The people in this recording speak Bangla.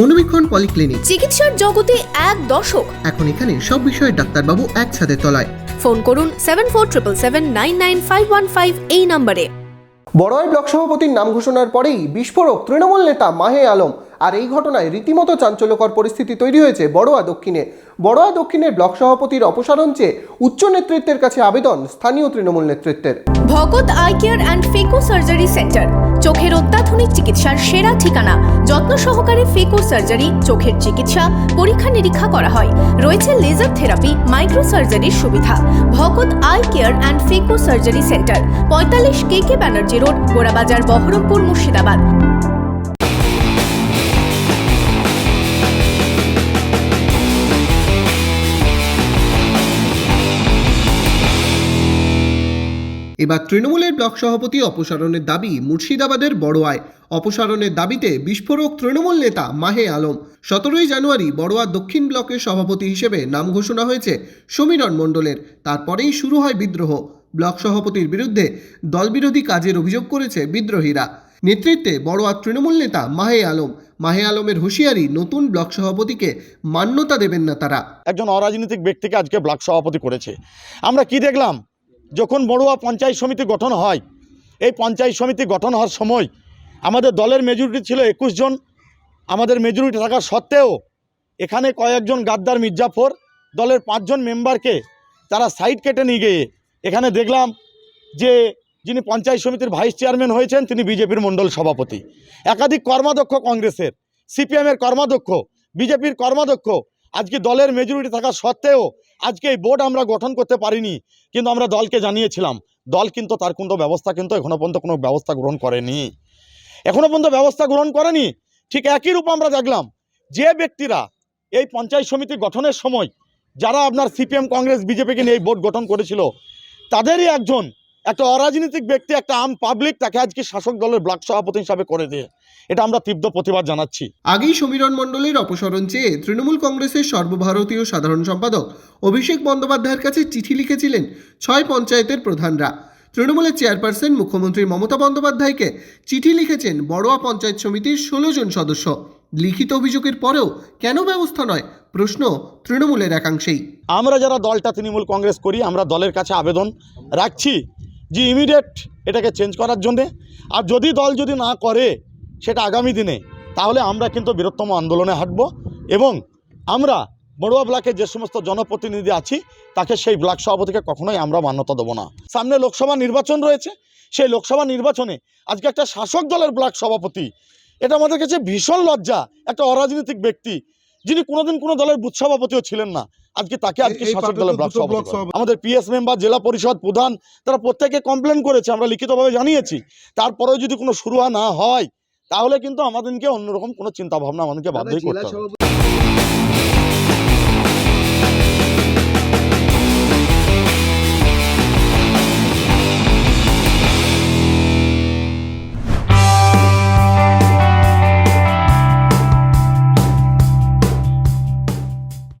মনোবীক্ষণ পলিক্লিনিক। চিকিৎসার জগতে এক দশক এখন এখানে সব বিষয়ে ডাক্তারবাবু একসাথে তলায়। ফোন করুন seven four triple seven nine nine five one five এই নম্বরে। বড়য় ব্লক সভাপতির নাম ঘোষণার পরেই বিস্ফোরক তৃণমূল নেতা মাহে আলম। আর এই ঘটনায় রীতিমতো চাঞ্চল্যকর পরিস্থিতি তৈরি হয়েছে বড়োয়া দক্ষিণে। বড়োয়া দক্ষিণের ব্লক সভাপতির অপসারণ চেয়ে উচ্চ নেতৃত্বের কাছে আবেদন স্থানীয় তৃণমূল নেতৃত্বের। Bhagat eye care and phaco surgery centre, চোখের অত্যাধুনিক চিকিৎসার সেরা ঠিকানা। যত্ন সহকারে ফেকো সার্জারি, চোখের চিকিৎসা, পরীক্ষা নিরীক্ষা করা হয়। রয়েছে লেজার থেরাপি মাইক্রো সার্জারির সুবিধা। Bhagat eye care and phaco surgery centre, পঁয়তাল্লিশ K K Banerjee road, Gorabazar Berhampore Murshidabad. এবার তৃণমূলের ব্লক সভাপতি অপসারণের দাবি মুর্শিদাবাদের বড়োয়ায়। অপসারণের দাবিতে বিস্ফোরক তৃণমূল নেতা মাহে আলম। সতেরোই জানুয়ারি বড়োয়া দক্ষিণ ব্লকের সভাপতি হিসেবে নাম ঘোষণা হয়েছে সমীরণ মণ্ডলের। তারপরেই শুরু হয় বিদ্রোহ। ব্লক সভাপতির বিরুদ্ধে দলবিরোধী কাজের অভিযোগ করেছে বিদ্রোহীরা। নেতৃত্বে বড়োয়া তৃণমূল নেতা মাহে আলম। মাহে আলমের হুঁশিয়ারি, নতুন ব্লক সভাপতিকে মান্যতা দেবেন না তারা। একজন অরাজনৈতিক ব্যক্তিকে আজকে ব্লক সভাপতি করেছে। আমরা কি দেখলাম? যখন বড়ুয়া পঞ্চায়েত সমিতি গঠন হয়, এই পঞ্চায়েত সমিতি গঠন হওয়ার সময় আমাদের দলের মেজরিটি ছিল একুশ জন। আমাদের মেজরিটি থাকা সত্ত্বেও এখানে কয়েকজন গাদ্দার, মির্জাফর দলের পাঁচজন মেম্বারকে তারা সাইড কেটে নিয়ে গিয়ে এখানে দেখলাম যে যিনি পঞ্চায়েত সমিতির ভাইস চেয়ারম্যান হয়েছেন, তিনি বিজেপির মণ্ডল সভাপতি। একাধিক কর্মাধ্যক্ষ কংগ্রেসের সিপিএমের কর্মাধ্যক্ষ, বিজেপির কর্মাধ্যক্ষ আজকে দলের মেজরিটি থাকা সত্ত্বেও আজকে এই বোর্ড আমরা গঠন করতে পারিনি, কিন্তু আমরা দলকে জানিয়েছিলাম। দল কিন্তু তার কোনো ব্যবস্থা কিন্তু এখনও পর্যন্ত কোনো ব্যবস্থা গ্রহণ করেনি। এখনও পর্যন্ত ব্যবস্থা গ্রহণ করেনি। ঠিক একই রূপ আমরা দেখলাম যে ব্যক্তিরা এই পঞ্চায়েত সমিতি গঠনের সময় যারা আপনার সিপিএম কংগ্রেস বিজেপিকে নিয়ে এই বোর্ড গঠন করেছিল, তাদেরই একজন একটা অরাজনৈতিক ব্যক্তি একটা আম পাবলিক তাকে আজকে শাসক দলের ব্লক সভাপতি হিসাবে করে দিয়ে। এটা আমরা তীব্র প্রতিবাদ জানাচ্ছি। আগেই সমীরণ মণ্ডলের অপসারণ চেয়ে তৃণমূল কংগ্রেসের সর্বভারতীয় সাধারণ সম্পাদক অভিষেক বন্দ্যোপাধ্যায়ের কাছে চিঠি লিখেছিলেন ছয় পঞ্চায়েতের প্রধানরা। তৃণমূলের চেয়ারপারসন মুখ্যমন্ত্রী মমতা বন্দ্যোপাধ্যায়কে চিঠি লিখেছেন বড়োয়া পঞ্চায়েত সমিতির ষোলো জন সদস্য। লিখিত অভিযোগের পরেও কেন ব্যবস্থা নয়? প্রশ্ন তৃণমূলের একাংশেই। আমরা যারা দলটা তৃণমূল কংগ্রেস করি আমরা দলের কাছে আবেদন রাখছি। যে ইমিডিয়েট এটাকে চেঞ্জ করার জন্যে। আর যদি দল যদি না করে সেটা আগামী দিনে, তাহলে আমরা কিন্তু বৃহত্তম আন্দোলনে হাঁটব এবং আমরা বড়ুয়া ব্লকের যে সমস্ত জনপ্রতিনিধি আছি, তাকে সেই ব্লক সভাপতিকে কখনোই আমরা মান্যতা দেবো না। সামনে লোকসভা নির্বাচন রয়েছে, সেই লোকসভা নির্বাচনে আজকে একটা শাসক দলের ব্লক সভাপতি, এটা আমাদের কাছে ভীষণ লজ্জা, একটা অরাজনৈতিক ব্যক্তি, যিনি কোনোদিন কোনো দলের বুথ সভাপতিও ছিলেন না। আজকে তাকে আজকে শাসক দলের ব্লক সভাপতি। আমাদের পিএস মেম্বার জেলা পরিষদ প্রধান তারা প্রত্যেকে কমপ্লেন করেছে আমরা লিখিতভাবে জানিয়েছি। তারপরেও যদি কোনো শুরু না হয় তাহলে কিন্তু আমাদেরকে অন্যরকম কোনো চিন্তা ভাবনা আমাদেরকে বাধ্য করতে হবে।